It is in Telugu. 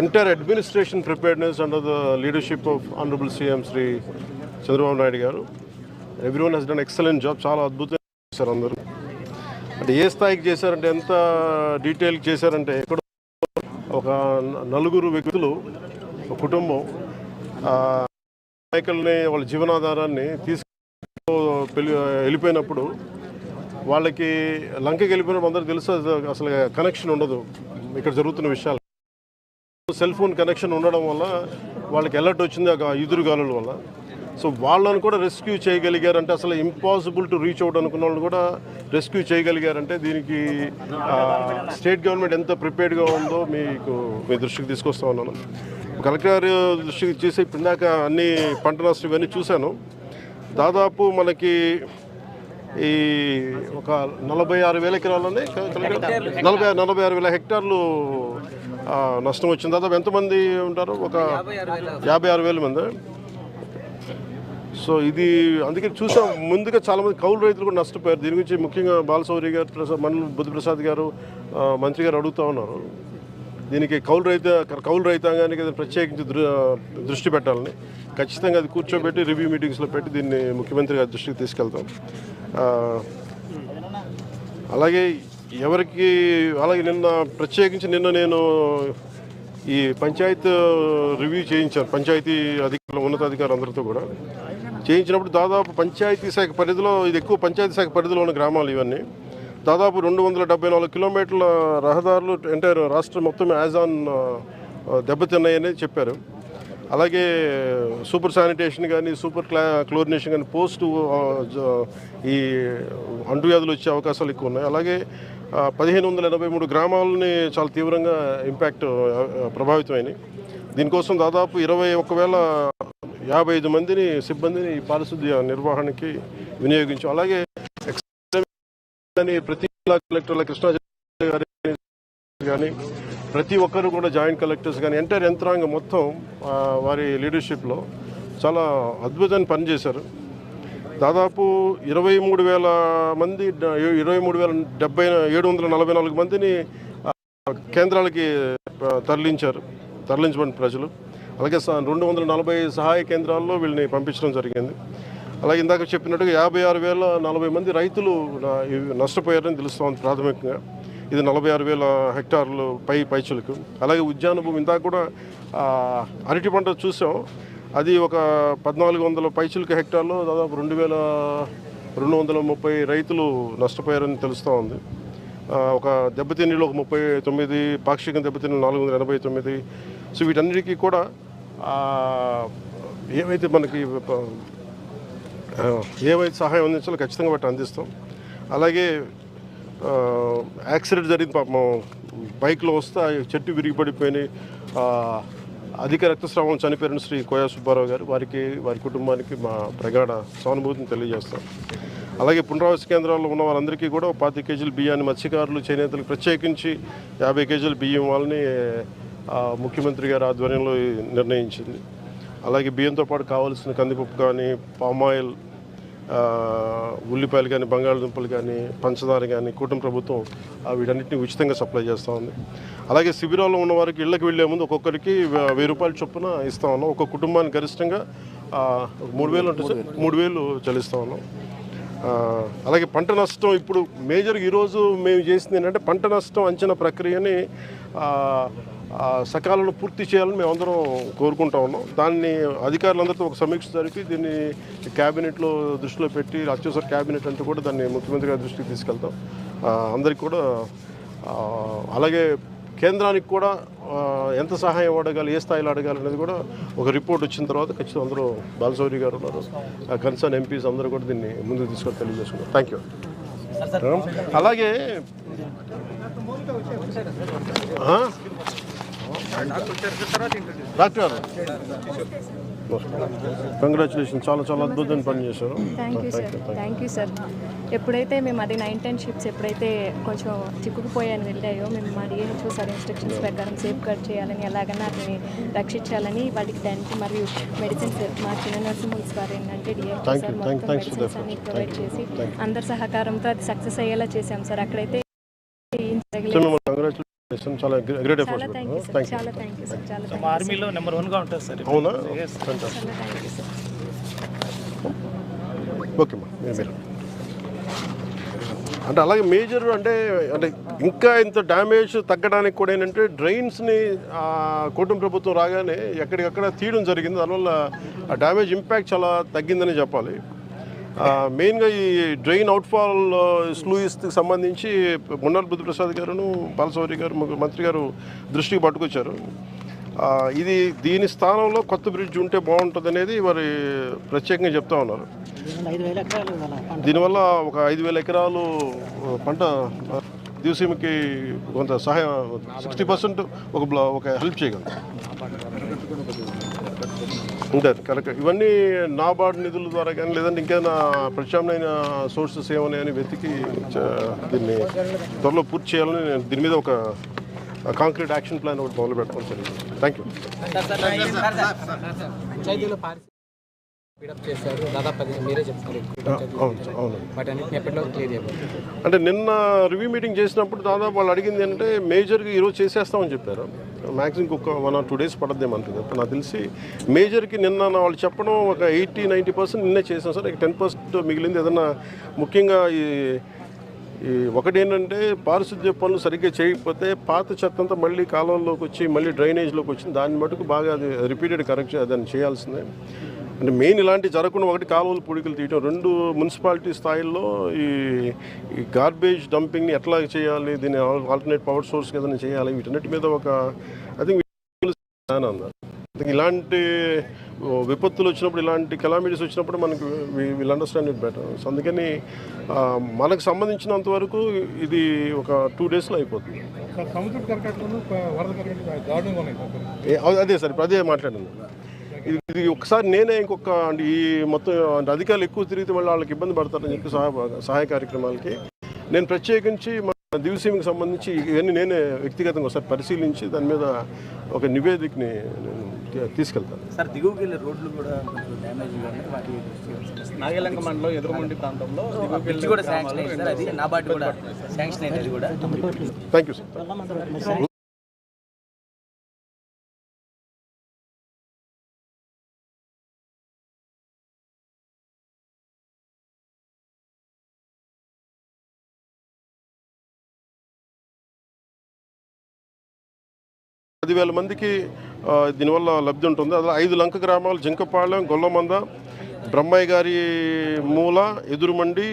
Entire administration preparedness under the leadership of honourable CM Shri Chandrababu Naidu garu. Every one he's done excellent job చాలా అద్భుతంగా చేశారు అందరూ. అంటే ఏ స్థాయికి చేశారంటే ఎంత డీటెయిల్ చేశారంటే ఎక్కడ ఒక నలుగురు వ్యక్తులు ఒక కుటుంబం నాయకుల్ని వాళ్ళ జీవనాధారాన్ని తీసుకు వెళ్ళిపోయినప్పుడు వాళ్ళకి లంకకి వెళ్ళిపోయినప్పుడు అందరికి తెలుసు అసలు కనెక్షన్ ఉండదు. ఇక్కడ జరుగుతున్న విషయాలు. సెల్ ఫోన్ కనెక్షన్ ఉండడం వల్ల వాళ్ళకి అలర్ట్ వచ్చింది ఆ ఎదురుగాలుల వల్ల. సో వాళ్ళని కూడా రెస్క్యూ చేయగలిగారంటే అసలు ఇంపాసిబుల్ టు రీచ్ అవుట్ అనుకున్న వాళ్ళు కూడా రెస్క్యూ చేయగలిగారంటే దీనికి స్టేట్ గవర్నమెంట్ ఎంత ప్రిపేర్డ్గా ఉందో మీకు మీ దృష్టికి తీసుకొస్తా ఉన్నాను. కలెక్టర్ దృష్టికి చేసి ఇప్పుడు ఇందాక అన్ని పంట నష్టం ఇవన్నీ చూశాను. దాదాపు మనకి ఈ ఒక నలభై ఆరు వేల ఎకరాలని నలభై నలభై ఆరు వేల హెక్టార్లు నష్టం వచ్చింది. దాదాపు ఎంతమంది ఉంటారు? ఒక యాభై ఆరు వేల మంది. సో ఇది అందుకే చూసాం. ముందుగా చాలామంది కౌలు రైతులు కూడా నష్టపోయారు. దీని గురించి ముఖ్యంగా బాలసౌరి గారు ప్రసాద్ మండల బుద్ధిప్రసాద్ గారు మంత్రి గారు అడుగుతూ ఉన్నారు. దీనికి కౌలు రైత కౌలు రైతాంగానికి ప్రత్యేకించి దృ- దృష్టి పెట్టాలని ఖచ్చితంగా అది కూర్చోబెట్టి రివ్యూ మీటింగ్స్లో పెట్టి దీన్ని ముఖ్యమంత్రి గారి దృష్టికి తీసుకెళ్తాం. అలాగే ఎవరికి అలాగే నిన్న ప్రత్యేకించి నిన్న నేను ఈ పంచాయత్ రివ్యూ చేయించాను. పంచాయతీ అధికారులు ఉన్నతాధికారులు అందరితో కూడా చేయించినప్పుడు దాదాపు పంచాయతీ శాఖ పరిధిలో ఇది ఎక్కువ పంచాయతీ శాఖ పరిధిలో ఉన్న గ్రామాలు ఇవన్నీ. దాదాపు రెండు వందల డెబ్బై నాలుగు కిలోమీటర్ల రహదారులు ఎంటైర్ రాష్ట్రం మొత్తం యాజ్ ఆన్ దెబ్బతిన్నాయని చెప్పారు. అలాగే సూపర్ శానిటేషన్ కానీ సూపర్ క్లా క్లోరినేషన్ కానీ పోస్ట్ ఈ అంటువ్యాధులు వచ్చే అవకాశాలు ఎక్కువ ఉన్నాయి. అలాగే పదిహేను వందల ఎనభై మూడు గ్రామాలని చాలా తీవ్రంగా ఇంపాక్ట్ ప్రభావితమైనవి దీనికోసం దాదాపు ఇరవై ఒక్క వేల యాభై ఐదు మందిని సిబ్బందిని పారిశుద్ధ్య నిర్వహణకి వినియోగించాం. అలాగే ప్రతి జిల్లా కలెక్టర్ల కృష్ణా గారి కానీ ప్రతి ఒక్కరు కూడా జాయింట్ కలెక్టర్స్ కానీ ఎంటైర్ యంత్రాంగం మొత్తం వారి లీడర్షిప్లో చాలా అద్భుతాన్ని పనిచేశారు. దాదాపు ఇరవై మూడు వేల మంది ఇరవై మూడు వేల డెబ్బై ఏడు వందల నలభై నాలుగు మందిని కేంద్రాలకి తరలించారు తరలించబడిన ప్రజలు. అలాగే స- రెండు వందల నలభై సహాయ కేంద్రాల్లో వీళ్ళని పంపించడం జరిగింది. అలాగే ఇందాక చెప్పినట్టుగా యాభై ఆరు వేల నలభై మంది రైతులు నష్టపోయారని తెలుస్తోంది ప్రాథమికంగా. ఇది నలభై ఆరు వేల హెక్టార్లు పై పైచులకు. అలాగే ఉద్యాన భూమి ఇందాక కూడా అరటి పంట చూసాం. అది ఒక పద్నాలుగు వందల పైచులకు హెక్టార్లో దాదాపు రెండు వేల రెండు వందల ముప్పై రైతులు నష్టపోయారని తెలుస్తూ ఉంది ఒక దెబ్బతిన్నీళ్ళు ఒక ముప్పై తొమ్మిది పాక్షిక దెబ్బతిండి నాలుగు వందల ఎనభై తొమ్మిది. సో వీటన్నిటికీ కూడా ఏమైతే ఏవైతే మనకి ఏవైతే సహాయం అందించాలో ఖచ్చితంగా వాటి అందిస్తాం. అలాగే యాక్సిడెంట్ జరిగింది పాపం. బైక్లో వస్తే చెట్టు విరిగిపడిపోయినాయి అధిక రక్తస్రావం చనిపోయిన శ్రీ కోయా సుబ్బారావు గారు వారికి వారి కుటుంబానికి మా ప్రగాఢ సానుభూతిని తెలియజేస్తాం. అలాగే పునరావాస కేంద్రాల్లో ఉన్న వాళ్ళందరికీ కూడా పాతి కేజీల బియ్యాన్ని మత్స్యకారులు చేనేతలకు ప్రత్యేకించి యాభై కేజీల బియ్యం వాళ్ళని ముఖ్యమంత్రి గారి ఆధ్వర్యంలో నిర్ణయించింది. అలాగే బియ్యంతో పాటు కావాల్సిన కందిపప్పు కానీ పామాయిల్ ఉల్లిపాయలు కానీ బంగాళదుంపలు కానీ పంచదార కానీ కూటమి ప్రభుత్వం వీటన్నిటిని ఉచితంగా సప్లై చేస్తూ ఉంది. అలాగే శిబిరాల్లో ఉన్న వారికి ఇళ్ళకి వెళ్ళే ముందు ఒక్కొక్కరికి వెయ్యి రూపాయల చొప్పున ఇస్తా ఉన్నాం. ఒక కుటుంబానికి గరిష్టంగా మూడు వేలు ఉంటుంది మూడు వేలు చెల్లిస్తూ ఉన్నాం. అలాగే పంట నష్టం ఇప్పుడు మేజర్ ఈరోజు మేము చేసింది ఏంటంటే పంట నష్టం అంచనా ప్రక్రియని సకాలంలో పూర్తి చేయాలని మేము అందరం కోరుకుంటా ఉన్నాం. దాన్ని అధికారులందరితో ఒక సమీక్ష జరిపి దీన్ని క్యాబినెట్లో దృష్టిలో పెట్టి అత్యవసర క్యాబినెట్ అంటూ కూడా దాన్ని ముఖ్యమంత్రి గారి దృష్టికి తీసుకెళ్తాం. అందరికి కూడా అలాగే కేంద్రానికి కూడా ఎంత సహాయం అడగాలి ఏ స్థాయిలో అడగాలి అనేది కూడా ఒక రిపోర్ట్ వచ్చిన తర్వాత ఖచ్చితంగా అందరూ బాలశౌరి గారు ఉన్నారు. కన్సర్న్ ఎంపీస్ అందరూ కూడా దీన్ని ముందుకు తీసుకొని తెలియజేసుకున్నారు థ్యాంక్ యూ అలాగే? డాక్టర్ గారు కంగ్రాచులేషన్ చాలా చాలా అద్భుతమైన పని చేశారు thank you sir thank you sir ఎప్పుడైతే మేము అది నైన్ టెన్ షిప్స్ ఎప్పుడైతే కొంచెం చిక్కుకుపోయాని వెళ్ళాయో మేము మా డిఎన్హెచ్ఓ సార్ ఇన్స్ట్రక్షన్స్ ప్రకారం సేఫ్ గార్డ్ చేయాలని ఎలాగైనా వాటిని రక్షించాలని వాటికి టెంట్ మరియు మెడిసిన్స్ మా చిన్న నర్సింహోమ్స్ వారు ఏంటంటే డిఎన్హెచ్ఓ సార్. మొత్తం మెడిసిన్స్ అన్ని. ప్రొవైడ్. చేసి అందరి సహకారంతో అది సక్సెస్ అయ్యేలా చేశాం సార్. అక్కడైతే కంగ్రాచులేషన్ చాలా గ్రేట్ ఎఫర్ట్స్ యూ ఆర్మీలో నెంబర్ వన్గా ఉంటుంది సార్ అవునా? చాలా థ్యాంక్ యూ సార్ ఓకే మా మీరు. మీరు అంటే అలాగే మేజర్ అంటే అంటే ఇంకా ఇంత డ్యామేజ్ తగ్గడానికి కూడా ఏంటంటే డ్రైన్స్ని కూటమి ప్రభుత్వం రాగానే ఎక్కడికక్కడ తీయడం జరిగింది. దానివల్ల ఆ డ్యామేజ్ ఇంపాక్ట్ చాలా తగ్గిందని చెప్పాలి. మెయిన్గా ఈ డ్రైన్ అవుట్ఫాల్ స్లూయిస్కి సంబంధించి మున్నార్ బుద్ధప్రసాద్ గారును బాలసౌరి గారు మంత్రి గారు దృష్టికి పట్టుకొచ్చారు. ఇది దీని స్థానంలో కొత్త బ్రిడ్జ్ ఉంటే బాగుంటుంది అనేది వారి ప్రత్యేకంగా చెప్తా ఉన్నారు. దీనివల్ల ఒక ఐదు వేల ఎకరాలు పంట దివసీమకి కొంత సహాయం సిక్స్టీ పర్సెంట్ ఒక బ్లా- ఒక హెల్ప్ చేయగలదు ఉంటారు కరెక్ట్. ఇవన్నీ నాబార్డ్ నిధుల ద్వారా కానీ లేదంటే ఇంకేమైనా ప్రత్యామ్నాయ సోర్సెస్ ఏమన్నాయని వెతికి దీన్ని త్వరలో పూర్తి చేయాలని నేను దీని మీద ఒక కాంక్రీట్ యాక్షన్ ప్లాన్ ఒకటి మొదలు పెట్టుకోవాలి జరిగింది. థ్యాంక్ యూ అంటే నిన్న రివ్యూ మీటింగ్ చేసినప్పుడు దాదాపు వాళ్ళు అడిగింది ఏంటంటే మేజర్గా ఈరోజు చేసేస్తామని చెప్పారు. మ్యాక్సిమం ఒక వన్ ఆర్ టూ డేస్ పడద్దేమో అంటుంది. నాకు తెలిసి మేజర్కి నిన్న వాళ్ళు చెప్పడం ఒక ఎయిటీ నైంటీ పర్సెంట్ నిన్నే చేసాం సార్. ఇక టెన్ పర్సెంట్ మిగిలింది ఏదన్నా ముఖ్యంగా ఈ ఈ ఒకటి ఏంటంటే పారిశుద్ధ్య పనులు సరిగ్గా చేయకపోతే పాత చెత్త అంతా మళ్ళీ కాలంలోకి వచ్చి మళ్ళీ డ్రైనేజ్లోకి వచ్చింది దాన్ని మటుకు బాగా అది రిపీటెడ్ కరెక్ట్ దాన్ని చేయాల్సిందే. అంటే మెయిన్ ఇలాంటి జరగకుండా ఒకటి కాలువలు పొడికలు తీయటం రెండు మున్సిపాలిటీ స్థాయిల్లో ఈ ఈ గార్బేజ్ డంపింగ్ని ఎట్లా చేయాలి దీన్ని ఆల్టర్నేట్ పవర్ సోర్స్ ఏదైనా చేయాలి వీటన్నిటి మీద ఒక ఐ థింక్ అన్నారు I think ఇలాంటి విపత్తులు వచ్చినప్పుడు ఇలాంటి కెలామిటీస్ వచ్చినప్పుడు మనకు will understand it better so అందుకని మనకు సంబంధించినంత వరకు ఇది ఒక టూ డేస్లో అయిపోతుంది. అదే సార్ ఇప్పుడు అదే మాట్లాడింది ఇది ఇది ఒకసారి నేనే ఇంకొక అంటే ఈ మొత్తం అంటే అధికారులు ఎక్కువ తిరిగితే మళ్ళీ వాళ్ళకి ఇబ్బంది పడతారని చెప్పి సహాయ సహాయ కార్యక్రమాలకి నేను ప్రత్యేకించి మన దివసీమకి సంబంధించి ఇవన్నీ నేనే వ్యక్తిగతంగా ఒకసారి పరిశీలించి దాని మీద ఒక నివేదికని నేను తీసుకెళ్తాను. సార్ దిగువకి వెళ్ళే రోడ్లు కూడా డ్యామేజ్. నాగలంక మండలం ఎదురుమండి ప్రాంతంలో బ్రిడ్జ్ కూడా శాంక్షన్ పదివేల మందికి దీనివల్ల లబ్ధి ఉంటుంది. అలా ఐదు లంక గ్రామాలు జింకపాలెం గొల్లమంద బ్రహ్మయ్య గారి మూల ఎదురుమండి